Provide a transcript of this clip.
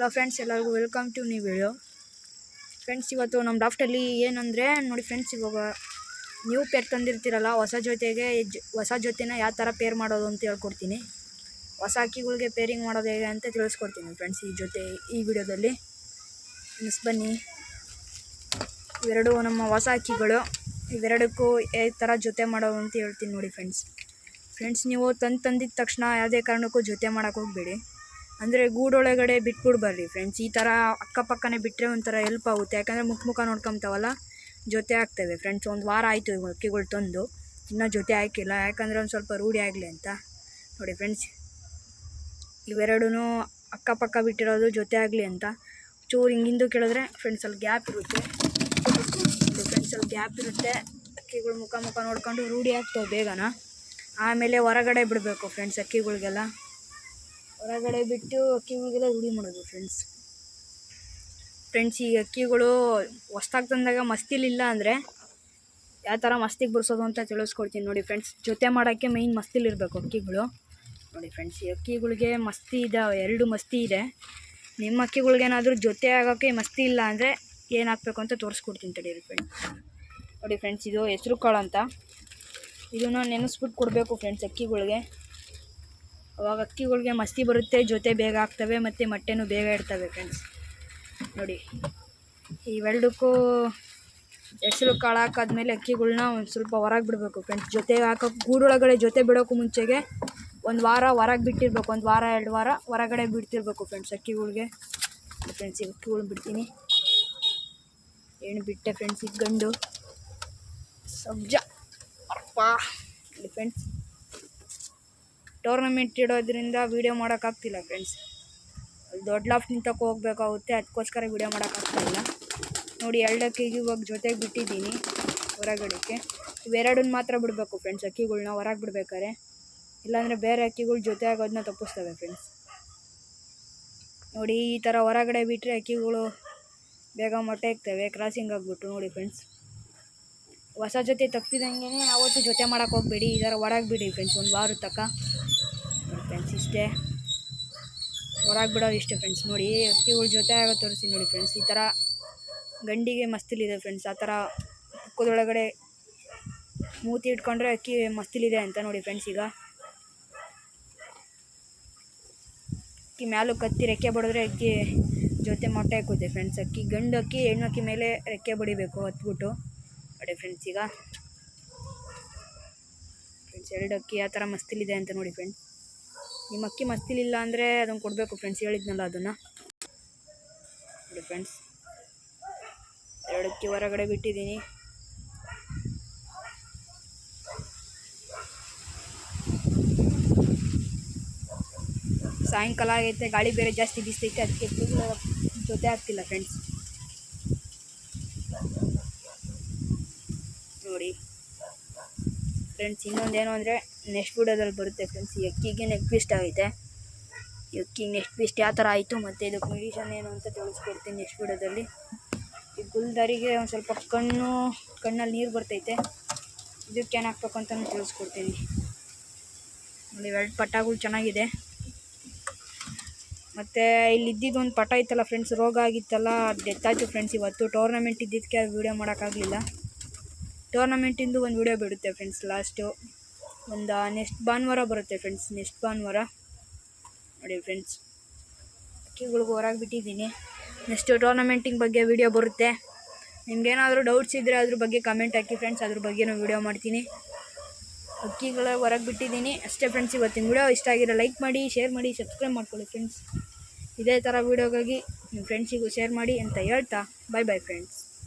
Hello friends ಎಲ್ಲರಿಗೂ welcome to ನೀವು video friends ಇವತ್ತು ನಮ್ಮ ಡ್ರಾಫ್ಟಲ್ಲಿ ಏನಂದರೆ, ನೋಡಿ ಫ್ರೆಂಡ್ಸ್ ಇವಾಗ ನೀವು ಪೇರ್ ತಂದಿರ್ತೀರಲ್ಲ, ಹೊಸ ಜೊತೆಗೆ ಹೊಸ ಜೊತೆನ ಯಾವ ಥರ ಪೇರ್ ಮಾಡೋದು ಅಂತ ಹೇಳ್ಕೊಡ್ತೀನಿ. ಹೊಸ ಅಕ್ಕಿಗಳಿಗೆ ಪೇರಿಂಗ್ ಮಾಡೋದು ಹೇಗೆ ಅಂತ ತಿಳಿಸ್ಕೊಡ್ತೀನಿ ಫ್ರೆಂಡ್ಸ್ ಈ ಜೊತೆ, ಈ ವಿಡಿಯೋದಲ್ಲಿ ಮಿಸ್ ಬನ್ನಿ. ಇವೆರಡು ನಮ್ಮ ಹೊಸ ಅಕ್ಕಿಗಳು. ಇವೆರಡಕ್ಕೂ ಯಾವ ಥರ ಜೊತೆ ಮಾಡೋದು ಅಂತ ಹೇಳ್ತೀನಿ ನೋಡಿ ಫ್ರೆಂಡ್ಸ್ ಫ್ರೆಂಡ್ಸ್ ನೀವು ತಂದು ತಂದಿದ್ದ ತಕ್ಷಣ ಯಾವುದೇ ಕಾರಣಕ್ಕೂ ಜೊತೆ ಮಾಡೋಕ್ಕೆ ಹೋಗಬೇಡಿ. ಅಂದರೆ ಗೂಡೊಳಗಡೆ ಬಿಟ್ಬಿಡ್ಬಾರ್ರಿ ಫ್ರೆಂಡ್ಸ್ ಈ ಥರ ಅಕ್ಕಪಕ್ಕನೇ ಬಿಟ್ಟರೆ ಒಂಥರ ಹೆಲ್ಪ್ ಆಗುತ್ತೆ. ಯಾಕಂದರೆ ಮುಖ ಮುಖ ನೋಡ್ಕೊತಾವಲ್ಲ ಜೊತೆ ಆಗ್ತವೆ ಫ್ರೆಂಡ್ಸ್ ಒಂದು ವಾರ ಆಯಿತು ಅಕ್ಕಿಗಳು ತಂದು, ಇನ್ನೂ ಜೊತೆ ಹಾಕಿಲ್ಲ. ಯಾಕಂದರೆ ಒಂದು ಸ್ವಲ್ಪ ರೂಢಿ ಆಗಲಿ ಅಂತ. ನೋಡಿ ಫ್ರೆಂಡ್ಸ್ ಇವೆರಡೂ ಅಕ್ಕಪಕ್ಕ ಬಿಟ್ಟಿರೋದು ಜೊತೆ ಆಗಲಿ ಅಂತ. ಚೂರು ಹಿಂಗಿಂದು ಕೇಳಿದ್ರೆ ಫ್ರೆಂಡ್ಸ್ ಅಲ್ಲಿ ಗ್ಯಾಪ್ ಇರುತ್ತೆ. ಫ್ರೆಂಡ್ಸ್ ಅಲ್ಲಿ ಗ್ಯಾಪ್ ಇರುತ್ತೆ. ಅಕ್ಕಿಗಳು ಮುಖ ಮುಖ ನೋಡ್ಕೊಂಡು ರೂಢಿ ಆಗ್ತವೆ ಬೇಗನ. ಆಮೇಲೆ ಹೊರಗಡೆ ಬಿಡಬೇಕು ಫ್ರೆಂಡ್ಸ್ ಅಕ್ಕಿಗಳಿಗೆಲ್ಲ. ಹೊರಗಡೆ ಬಿಟ್ಟು ಅಕ್ಕಿಗಳಿಗೆಲ್ಲ ರೂಢಿ ಮಾಡೋದು ಫ್ರೆಂಡ್ಸ್ ಫ್ರೆಂಡ್ಸ್ ಈ ಅಕ್ಕಿಗಳು ಹೊಸ್ದಾಗಿ ತಂದಾಗ ಮಸ್ತಿಲಿಲ್ಲ ಅಂದರೆ ಯಾವ ಥರ ಮಸ್ತಿಗೆ ಬರ್ಸೋದು ಅಂತ ತಿಳಿಸ್ಕೊಡ್ತೀನಿ ನೋಡಿ ಫ್ರೆಂಡ್ಸ್ ಜೊತೆ ಮಾಡೋಕ್ಕೆ ಮೈನ್ ಮಸ್ತಿಲಿರಬೇಕು ಅಕ್ಕಿಗಳು. ನೋಡಿ ಫ್ರೆಂಡ್ಸ್ ಈ ಅಕ್ಕಿಗಳಿಗೆ ಮಸ್ತಿ ಇದೆ, ಎರಡು ಮಸ್ತಿ ಇದೆ. ನಿಮ್ಮ ಅಕ್ಕಿಗಳಿಗೇನಾದರೂ ಜೊತೆ ಆಗೋಕ್ಕೆ ಮಸ್ತಿ ಇಲ್ಲ ಅಂದರೆ ಏನಾಗಬೇಕು ಅಂತ ತೋರಿಸ್ಕೊಡ್ತೀನಿ ತಡೀರಿ ಫ್ರೆಂಡ್ಸ್ ನೋಡಿ ಫ್ರೆಂಡ್ಸ್ ಇದು ಹೆಸ್ರು ಕಾಳು ಅಂತ. ಇದನ್ನು ನೆನೆಸ್ಬಿಟ್ಟು ಕೊಡಬೇಕು ಫ್ರೆಂಡ್ಸ್ ಅಕ್ಕಿಗಳಿಗೆ. ಅವಾಗ ಅಕ್ಕಿಗಳಿಗೆ ಮಸ್ತಿ ಬರುತ್ತೆ, ಜೊತೆ ಬೇಗ ಆಗ್ತವೆ ಮತ್ತು ಮೊಟ್ಟೆನೂ ಬೇಗ ಇಡ್ತವೆ ಫ್ರೆಂಡ್ಸ್ ನೋಡಿ, ಇವೆರಡಕ್ಕೂ ಹೆಸರು ಕಾಳು ಹಾಕಾದ್ಮೇಲೆ ಅಕ್ಕಿಗಳ್ನ ಒಂದು ಸ್ವಲ್ಪ ಹೊರಗೆ ಬಿಡಬೇಕು ಫ್ರೆಂಡ್ಸ್ ಜೊತೆಗೆ ಹಾಕೋಕೆ ಗೂಡೊಳಗಡೆ ಜೊತೆ ಬಿಡೋಕ್ಕೂ ಮುಂಚೆಗೆ ಒಂದು ವಾರ ಹೊರಗೆ ಬಿಟ್ಟಿರ್ಬೇಕು, ಒಂದು ವಾರ, ಎರಡು ವಾರ ಹೊರಗಡೆ ಬಿಡ್ತಿರ್ಬೇಕು ಫ್ರೆಂಡ್ಸ್ ಅಕ್ಕಿಗಳಿಗೆ. ಫ್ರೆಂಡ್ಸ್ ಈಗ ಅಕ್ಕಿಗಳು ಬಿಡ್ತೀನಿ. ಏನು ಬಿಟ್ಟೆ ಫ್ರೆಂಡ್ಸ್ ಈಗ ಗಂಡು. ಸಬ್ಜ. ಅಪ್ಪ. ಫ್ರೆಂಡ್ಸ್ ಟೂರ್ನಮೆಂಟ್ ಇಡೋದ್ರಿಂದ ವೀಡಿಯೋ ಮಾಡೋಕ್ಕಾಗ್ತಿಲ್ಲ ಫ್ರೆಂಡ್ಸ್ ಅಲ್ಲಿ ದೊಡ್ಡ ಲಾಫ್ ನಿಂತಕ್ಕೆ ಹೋಗ್ಬೇಕಾಗುತ್ತೆ, ಅದಕ್ಕೋಸ್ಕರ ವೀಡಿಯೋ ಮಾಡೋಕ್ಕಾಗ್ತಾಯಿಲ್ಲ ನೋಡಿ ಎರಡಕ್ಕೆ ಇವಾಗ ಜೊತೆಗೆ ಬಿಟ್ಟಿದ್ದೀನಿ ಹೊರಗಡೆಗೆ. ಇವೆರಡನ್ನ ಮಾತ್ರ ಬಿಡಬೇಕು ಫ್ರೆಂಡ್ಸ್ ಅಕ್ಕಿಗಳನ್ನ ಹೊರಗೆ ಬಿಡ್ಬೇಕಾರೆ ಇಲ್ಲಾಂದರೆ ಬೇರೆ ಅಕ್ಕಿಗಳು ಜೊತೆ ಆಗೋದನ್ನ ತಪ್ಪಿಸ್ತವೆ ಫ್ರೆಂಡ್ಸ್ ನೋಡಿ, ಈ ಥರ ಹೊರಗಡೆ ಬಿಟ್ಟರೆ ಅಕ್ಕಿಗಳು ಬೇಗ ಮೊಟ್ಟೆ ಇಕ್ತವೆ ಕ್ರಾಸಿಂಗ್ ಆಗಿಬಿಟ್ಟು. ನೋಡಿ ಫ್ರೆಂಡ್ಸ್ ಹೊಸ ಜೊತೆ ತಪ್ಪಿದಂಗೆ ಆವತ್ತು ಜೊತೆ ಮಾಡೋಕ್ಕೆ ಹೋಗಬೇಡಿ, ಈ ಥರ ಹೊರಗೆ ಬಿಡಿ ಫ್ರೆಂಡ್ಸ್ ಒಂದು ವಾರ ತನಕ ಫ್ರೆಂಡ್ಸ್ ಇಷ್ಟೇ. ಹೊರಗೆ ಬಿಡೋದು ಇಷ್ಟೇ ಫ್ರೆಂಡ್ಸ್ ನೋಡಿ ಹಕ್ಕಿಗಳ ಜೊತೆ ಆಗೋ ತೋರಿಸಿ ನೋಡಿ ಫ್ರೆಂಡ್ಸ್ ಈ ಥರ ಗಂಡಿಗೆ ಮಸ್ತಿಲಿದೆ ಫ್ರೆಂಡ್ಸ್ ಆ ಥರ ಪಕ್ಕದೊಳಗಡೆ ಮೂತಿ ಇಟ್ಕೊಂಡ್ರೆ ಅಕ್ಕಿ ಮಸ್ತಿಲಿದೆ ಅಂತ ನೋಡಿ ಫ್ರೆಂಡ್ಸ್ ಈಗ. ಅಕ್ಕಿ ಮ್ಯಾಲು ಕತ್ತಿ ರೆಕ್ಕೆ ಬಡಿದ್ರೆ ಅಕ್ಕಿ ಜೊತೆ ಮೊಟ್ಟೆ ಹಾಕುತ್ತೆ ಫ್ರೆಂಡ್ಸ್ ಅಕ್ಕಿ ಗಂಡು ಅಕ್ಕಿ, ಹೆಣ್ಣು ಅಕ್ಕಿ ಮೇಲೆ ರೆಕ್ಕೆ ಬಡಿಬೇಕು ಹತ್ಬಿಟ್ಟು ನೋಡಿ ಫ್ರೆಂಡ್ಸ್ ಈಗ. ಫ್ರೆಂಡ್ಸ್ ಎರಡು ಅಕ್ಕಿ ಯಾವ ಥರ ಮಸ್ತಿಲಿದೆ ಅಂತ ನೋಡಿ ಫ್ರೆಂಡ್ಸ್ ನಿಮ್ಮ ಅಕ್ಕಿ ಮಸ್ತಿಲಿಲ್ಲ ಅಂದರೆ ಅದನ್ನು ಕೊಡಬೇಕು ಫ್ರೆಂಡ್ಸ್ ಹೇಳಿದ್ನಲ್ಲ ಅದನ್ನು. ನೋಡಿ ಫ್ರೆಂಡ್ಸ್ ಎರಡಕ್ಕೆ ಹೊರಗಡೆ ಬಿಟ್ಟಿದ್ದೀನಿ. ಸಾಯಂಕಾಲ ಆಗೈತೆ, ಗಾಳಿ ಬೇರೆ ಜಾಸ್ತಿ ಬಿಸ್ತೈತೆ, ಅದಕ್ಕೆ ಜೊತೆ ಆಗ್ತಿಲ್ಲ ಫ್ರೆಂಡ್ಸ್ ನೋಡಿ. ಫ್ರೆಂಡ್ಸ್ ಇನ್ನೊಂದೇನು ಅಂದರೆ ನೆಕ್ಸ್ಟ್ ವಿಡಿಯೋದಲ್ಲಿ ಬರುತ್ತೆ ಫ್ರೆಂಡ್ಸ್ ಎಕ್ಕಿಗೆ ನೆಕ್ ಪೀಸ್ಟ್ ಆಗೈತೆ. ಈ ಅಕ್ಕಿಗೆ ನೆಕ್ಸ್ಟ್ ಪೀಸ್ಟ್ ಯಾವ ಥರ ಆಯಿತು ಮತ್ತು ಇದು ಕಂಡೀಷನ್ ಏನು ಅಂತ ತಿಳಿಸ್ಕೊಡ್ತೀನಿ ನೆಕ್ಸ್ಟ್ ವಿಡಿಯೋದಲ್ಲಿ ಈ ಗುಲ್ದಾರಿಗೆ ಒಂದು ಸ್ವಲ್ಪ ಕಣ್ಣು, ಕಣ್ಣಲ್ಲಿ ನೀರು ಬರ್ತೈತೆ. ಇದಕ್ಕೆ ಏನು ಹಾಕ್ಬೇಕು ಅಂತ ತಿಳಿಸ್ಕೊಡ್ತೀನಿ. ನೋಡಿ, ಎರಡು ಪಟಾಗಳು ಚೆನ್ನಾಗಿದೆ. ಮತ್ತು ಇಲ್ಲಿ ಇದ್ದಿದ್ದು ಒಂದು ಪಟ ಇತ್ತಲ್ಲ ಫ್ರೆಂಡ್ಸ್ ರೋಗ ಆಗಿತ್ತಲ್ಲ ಡೆತ್ ಆಯಿತು ಫ್ರೆಂಡ್ಸ್ ಇವತ್ತು ಟೂರ್ನಮೆಂಟ್ ಇದ್ದಿದ್ದಕ್ಕೆ ವೀಡಿಯೋ ಮಾಡೋಕ್ಕಾಗಲಿಲ್ಲ. ಟೂರ್ನಮೆಂಟಿಂದು ಒಂದು ವಿಡಿಯೋ ಬಿಡುತ್ತೆ ಫ್ರೆಂಡ್ಸ್ ಲಾಸ್ಟು ಒಂದು ನೆಕ್ಸ್ಟ್ ಭಾನುವಾರ ಬರುತ್ತೆ ಫ್ರೆಂಡ್ಸ್ ನೆಕ್ಸ್ಟ್ ಭಾನುವಾರ. ನೋಡಿ ಫ್ರೆಂಡ್ಸ್ ಅಕ್ಕಿಗಳಿಗೆ ಹೊರಗೆ ಬಿಟ್ಟಿದ್ದೀನಿ. ನೆಕ್ಸ್ಟು ಟೂರ್ನಮೆಂಟಿಂಗ್ ಬಗ್ಗೆ ವಿಡಿಯೋ ಬರುತ್ತೆ. ನಿಮ್ಗೇನಾದರೂ ಡೌಟ್ಸ್ ಇದ್ದರೆ ಅದ್ರ ಬಗ್ಗೆ ಕಮೆಂಟ್ ಹಾಕಿ ಫ್ರೆಂಡ್ಸ್ ಅದ್ರ ಬಗ್ಗೆನೂ ವಿಡಿಯೋ ಮಾಡ್ತೀನಿ. ಅಕ್ಕಿಗಳ ಹೊರಗೆ ಬಿಟ್ಟಿದ್ದೀನಿ. ಅಷ್ಟೇ ಫ್ರೆಂಡ್ಸ್ ಇವತ್ತಿನ ವಿಡಿಯೋ ಇಷ್ಟ ಆಗಿರೋ ಲೈಕ್ ಮಾಡಿ ಶೇರ್ ಮಾಡಿ ಸಬ್ಸ್ಕ್ರೈಬ್ ಮಾಡ್ಕೊಳ್ಳಿ ಫ್ರೆಂಡ್ಸ್ ಇದೇ ಥರ ವೀಡಿಯೋಗಾಗಿ ನಿಮ್ಮ ಫ್ರೆಂಡ್ಸಿಗೂ ಶೇರ್ ಮಾಡಿ ಅಂತ ಹೇಳ್ತಾ ಬಾಯ್ ಬಾಯ್ ಫ್ರೆಂಡ್ಸ್